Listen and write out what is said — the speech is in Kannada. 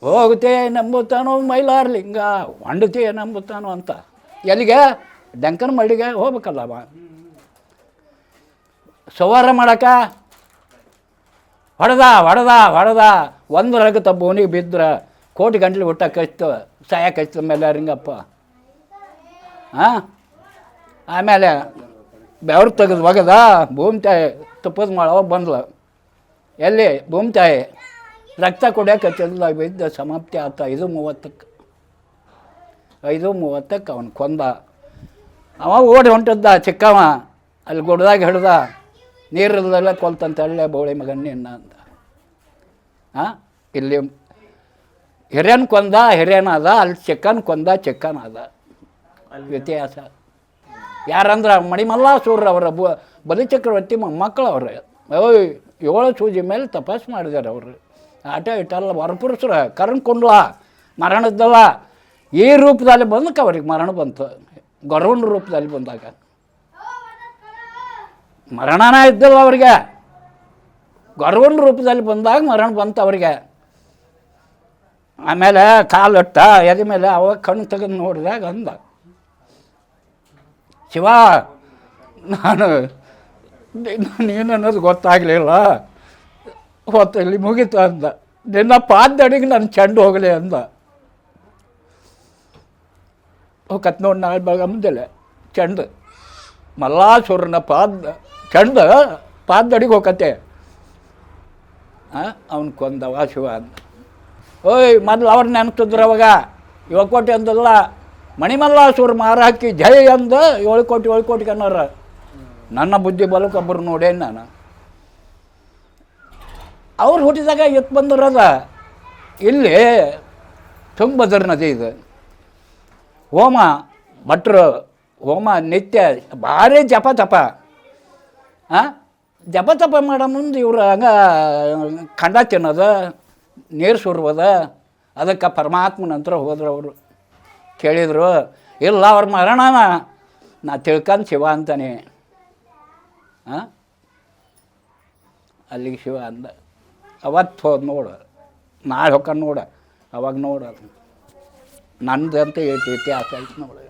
ಹೋಗುತ್ತೆ ನಂಬುತ್ತಾನೋ ಮೈಲಾರ್ಲಿಂಗ ಹೊಂಡತೆ ನಂಬುತ್ತಾನೋ ಅಂತ. ಎಲ್ಲಿಗೆ? ಡಂಕನ ಮಳ್ಳಿಗೆ ಹೋಗ್ಬೇಕಲ್ಲ ಅವ. ಸವಾರ ಮಾಡಕ? ಹೊಡೆದ ಹೊಡೆದ ಹೊಡೆದ. ಒಂದು ರಗತ ಬೋನಿಗೆ ಬಿದ್ರೆ. ಕೋಟಿ ಗಂಟ್ಲು ಹುಟ್ಟ ಕಚ್ತು ಸಾಯ ಕಚ್ತ ಮೇಲೆ ರಿಂಗಪ್ಪ. ಹಾಂ ಆಮೇಲೆ ಬೆವ್ರು ತೆಗೆದು ಒಗದ, ಭೂಮಿ ತಾಯಿ ತುಪ್ಪದ ಮಾಡೋ ಬಂದ್ಲು. ಎಲ್ಲಿ? ಭೂಮಿ ತಾಯಿ. ರಕ್ತ ಕುಡಿಯೋಕೆ ಹಚ್ಚಿದ್ಲ ಬಿದ್ದ ಸಮಾಪ್ತಿ ಆತ. ಐದು ಮೂವತ್ತಕ್ಕೆ. ಐದು ಮೂವತ್ತಕ್ಕೆ ಅವನು ಕೊಂದ. ಅವ ಓಡಿ ಹೊಂಟದ್ದ ಚಿಕ್ಕವ. ಅಲ್ಲಿ ಗುಡ್ದಾಗ ಹಿಡ್ದ ನೀರಿಲ್ದೆಲ್ಲ ಕೊಲ್ತಂತ ಅಲ್ಲೇ ಬೋಳಿ ಮಗಣ್ಣಿ ಅಂತ. ಹಾಂ ಇಲ್ಲಿ ಹಿರಿಯನ್ ಕೊಂದ ಹಿರಿಯನ ಅದ ಅಲ್ಲಿ ಚಿಕ್ಕನ್ ಕೊಂದ ಚಿಕ್ಕನ್ ಅದ ವ್ಯತ್ಯಾಸ. ಯಾರಂದ್ರೆ ಮಣಿಮಲ್ಲಾಸೂರ್ರ ಅವರ ಬ ಬಲಿಚಕ್ರವರ್ತಿ ಮಕ್ಕಳು ಅವರು. ಓಯ್ ಏಳು ಸೂಜಿ ಮೇಲೆ ತಪಾಸ್ ಮಾಡಿದಾರೆ ಅವರು. ಆಟ ಇಟ್ಟಲ್ಲ ವರಪುರುಷರ ಮರಣ ಮರಣದ್ದಲ್ಲ ಈ ರೂಪದಲ್ಲಿ ಬಂದಕ್ಕೆ ಅವ್ರಿಗೆ ಮರಣ ಬಂತು. ಗೊರವನ ರೂಪದಲ್ಲಿ ಬಂದಾಗ. ಮರಣನ ಇದ್ದಲ್ಲ ಅವ್ರಿಗೆ. ಗೊರವನ ರೂಪದಲ್ಲಿ ಬಂದಾಗ ಮರಣ ಬಂತು ಅವ್ರಿಗೆ. ಆಮೇಲೆ ಕಾಲಿಟ್ಟ ಎದೆ ಮೇಲೆ ಅವಾಗ ಕಣ್ಣು ತೆಗೆದು ನೋಡಿದಾಗ ಅಂದ. ಶಿವ, ನಾನು, ನೀನು ಅನ್ನೋದು ಗೊತ್ತಾಗಲಿಲ್ಲ. ಹೊತ್ತು ಇಲ್ಲಿ ಮುಗೀತು ಅಂದ. ನಿನ್ನ ಪಾದಡಿಗೆ ನನ್ನ ಚೆಂಡು ಹೋಗಲಿ ಅಂದ. ಹೋಗತ್ ನೋಡಿ ನಾಳೆ ಬೆಳಗ್ಗೆ ಮಲ್ಲಾ ಚೆಂಡು. ಮಲ್ಲಾಸುರನ ಪಾದ, ಚೆಂಡು ಪಾದಡಿಗೆ ಹೋಗತ್ತೆ. ಅವನು ಕೊಂದವ ಶಿವ ಅಂದ. ಓಯ್, ಮೊದಲು ಅವ್ರು ನೆನಪಿದ್ರು ಅವಾಗ. ಏಳು ಕೋಟಿ ಅಂದಲ್ಲ. ಮಣಿಮಲ್ಲಾಸುರ ಮಾರಾಕಿ ಜೈ ಅಂದ. ಏಳು ಕೋಟಿ ಏಳು ಕೋಟಿ ಕನ್ನರ ನನ್ನ ಬುದ್ಧಿ ಬಲಕ್ಕೊಬ್ಬರು ನೋಡೇನು ನಾನು. ಅವ್ರು ಹುಟ್ಟಿದಾಗ ಎತ್ತು ಬಂದಿರೋದ ಇಲ್ಲಿ ತುಂಗಭದ್ರ ನದಿ ಇದು. ಹೋಮ, ಭಟ್ರು, ಹೋಮ, ನಿತ್ಯ, ಭಾರಿ ಜಪ ತಪ. ಹಾಂ ಜಪ ತಪ ಮಾಡೋ ಮುಂದೆ ಇವ್ರು ಹಂಗ ಖಂಡ ತಿನ್ನೋದು, ನೀರು ಸುರುವುದು, ಅದಕ್ಕೆ ಪರಮಾತ್ಮನ ಹತ್ರ ಹೋದ್ರು ಅವರು. ಕೇಳಿದರು, ಇಲ್ಲ ಅವ್ರ ಮರಣ ನಾ ತಿಳ್ಕೊಂಡು ಶಿವ ಅಂತಾನೆ. ಹಾಂ ಅಲ್ಲಿಗೆ ಶಿವ ಅಂದ. ಅವತ್ತು ಹೋದ್ ನೋಡು ನಾಳೆ ಹೊಕ್ಕ ನೋಡ ಅವಾಗ ನೋಡ ನಂದು ಅಂತ ಇತಿಹಾಸ ಐತೆ ನೋಡು.